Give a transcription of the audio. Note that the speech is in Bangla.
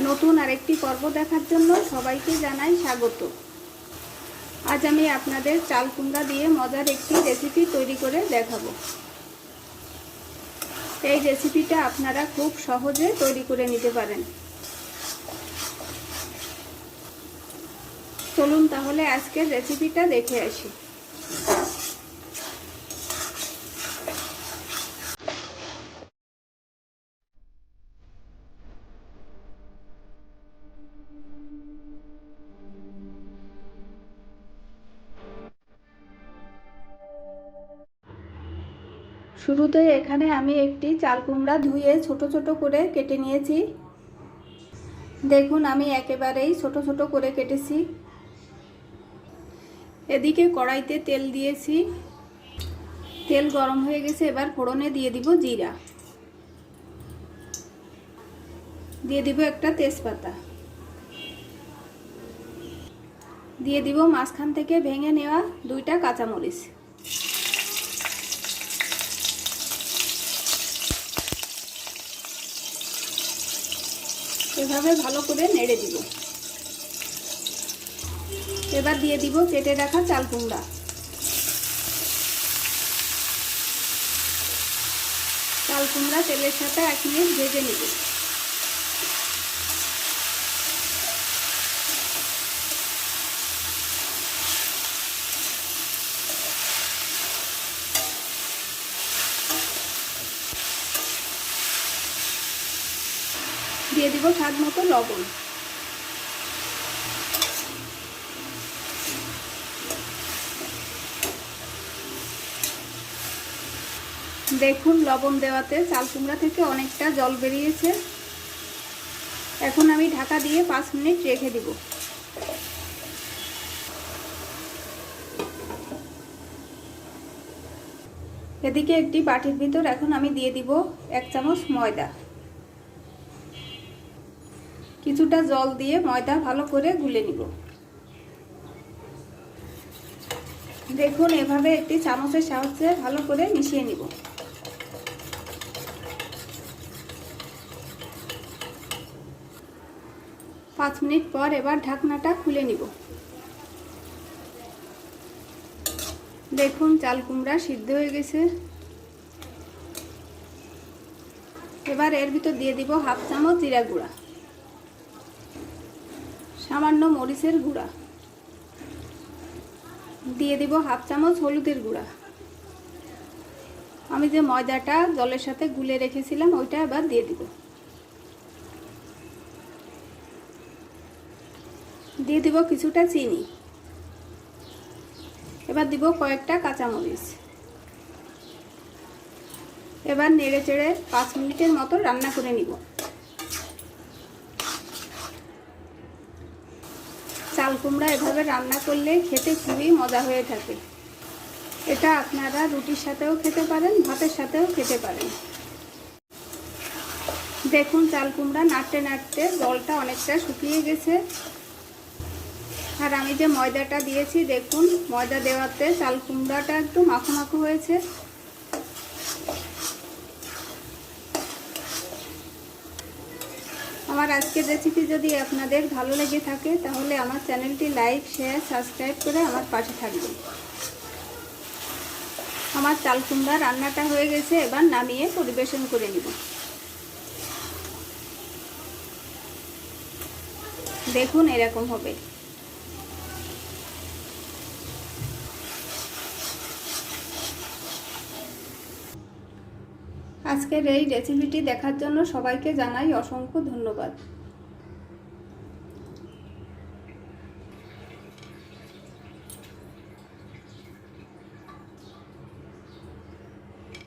নতুন আরেকটি পর্ব দেখার জন্য সবাইকে জানাই স্বাগত। আজ আমি আপনাদের চাল কুমড়া দিয়ে মজার একটি রেসিপি তৈরি করে দেখাবো। এই রেসিপিটা আপনারা খুব সহজে তৈরি করে নিতে পারেন। চলুন তাহলে আজকের রেসিপিটা দেখে আসি। শুরুতে এখানে আমি একটি চাল কুমড়া ধুয়ে ছোট ছোট করে কেটে নিয়েছি। দেখুন, আমি একেবারেই ছোট ছোট করে কেটেছি। এদিকে কড়াইতে তেল দিয়েছি। তেল গরম হয়ে গেছে, এবার ফোড়নে দিয়ে দিব জিরা। দিয়ে দিব একটা তেজপাতা। দিয়ে দিব মাঝখান থেকে ভেঙে নেওয়া দুইটা কাঁচামরিচ। এভাবে ভালো করে নেড়ে দিব। এবার দিয়ে দিব কেটে রাখা চাল কুমড়া। চাল কুমড়া তেলের সাথে এক মিনিট ভেজে নিব। দিয়ে দিব স্বাদ মতো লবণ। দেখুন লবণ দেওয়াতে চাল কুমড়া থেকে অনেকটা জল বেরিয়েছে। এখন আমি ঢাকা দিয়ে পাঁচ মিনিট রেখে দিব। এদিকে একটি বাটির ভিতর এখন আমি দিয়ে দিব এক চামচ ময়দা। কিছুটা জল দিয়ে ময়দা ভালো করে গুলে নিব। দেখুন, এভাবে একটি চামচের সাহায্যে ভালো করে মিশিয়ে নিব। পাঁচ মিনিট পর এবার ঢাকনাটা খুলে নিব। দেখুন, চাল কুমড়া সিদ্ধ হয়ে গেছে। এবার এর ভিতর দিয়ে দিব হাফ চামচ জিরা গুঁড়া। সামান্য মরিচের গুঁড়া। দিয়ে দিব হাফ চামচ হলুদের গুঁড়া। আমি যে ময়দাটা জলের সাথে গুলে রেখেছিলাম, ওইটা এবার দিয়ে দিব। দিয়ে দিব কিছুটা চিনি। এবার দিব কয়েকটা কাঁচামরিচ। এবার নেড়ে চেড়ে পাঁচ মিনিটের মতো রান্না করে নিব। চাল কুমড়া এভাবে রান্না করলে খেতে খুবই মজা হয়ে থাকে। এটা আপনারা রুটির সাথেও খেতে পারেন, ভাতের সাথেও খেতে পারেন। দেখুন চাল কুমড়া নাড়তে নাড়তে জলটা অনেকটা শুকিয়ে গেছে। আর আমি যে ময়দাটা দিয়েছি, দেখুন ময়দা দেওয়াতে চাল কুমড়াটা একটু মাখো মাখো হয়েছে। আমার আজকের রেসিপি যদি আপনাদের ভালো লেগে থাকে, তাহলে আমার চ্যানেলটি লাইক শেয়ার সাবস্ক্রাইব করে আমার পাশে থাকবে আমার চাল কুমড়া রান্নাটা হয়ে গেছে, এবার নামিয়ে পরিবেশন করে নিব। দেখুন এরকম হবে। আজকের এই রেসিপিটি দেখার জন্য সবাইকে জানাই অসংখ্য ধন্যবাদ।